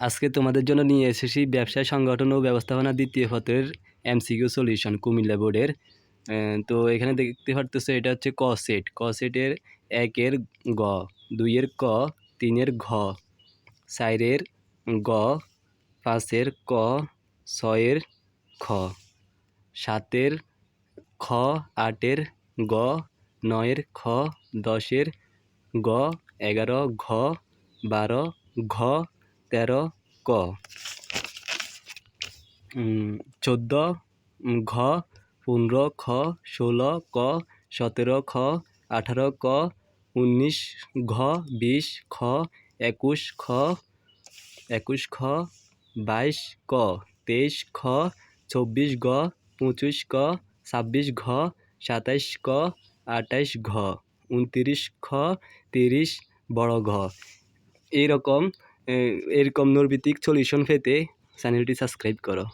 আজকে তোমাদের জন্য নিয়ে এসেছি ব্যবসায় সংগঠন ও ব্যবস্থাপনা দ্বিতীয় পত্রের এমসিকিউ সলিউশন কুমিল্লা বোর্ডের। তো এখানে দেখতে পারতেছো এটা হচ্ছে ক সেট। ক সেটের একের গ, দুইয়ের ক, তিনের ঘ, চারের গ, পাঁচের ক, ছয়ের খ, সাতের খ, আটের গ, নয়ের খ, দশের গ, এগারো ঘ, বারো ঘ তেরো ক। চোদ্দ ঘ, পনেরো, খ, ষোলো, ক, সতেরো, খ, আঠারো, ক, উনিশ, ঘ, বিশ, খ, একুশ খ একুশ, খ, বাইশ, ক, তেইশ, খ, চব্বিশ, গ, পঁচিশ, ক, ছাব্বিশ, ঘ, সাতাইশ, ক আটাইশ ঘ, উনতিরিশ, খ, তিরিশ, বড় ঘ। এইরকম এরকম নর্বিতিক সলিউশন পেতে চ্যানেলটি সাবস্ক্রাইব করো।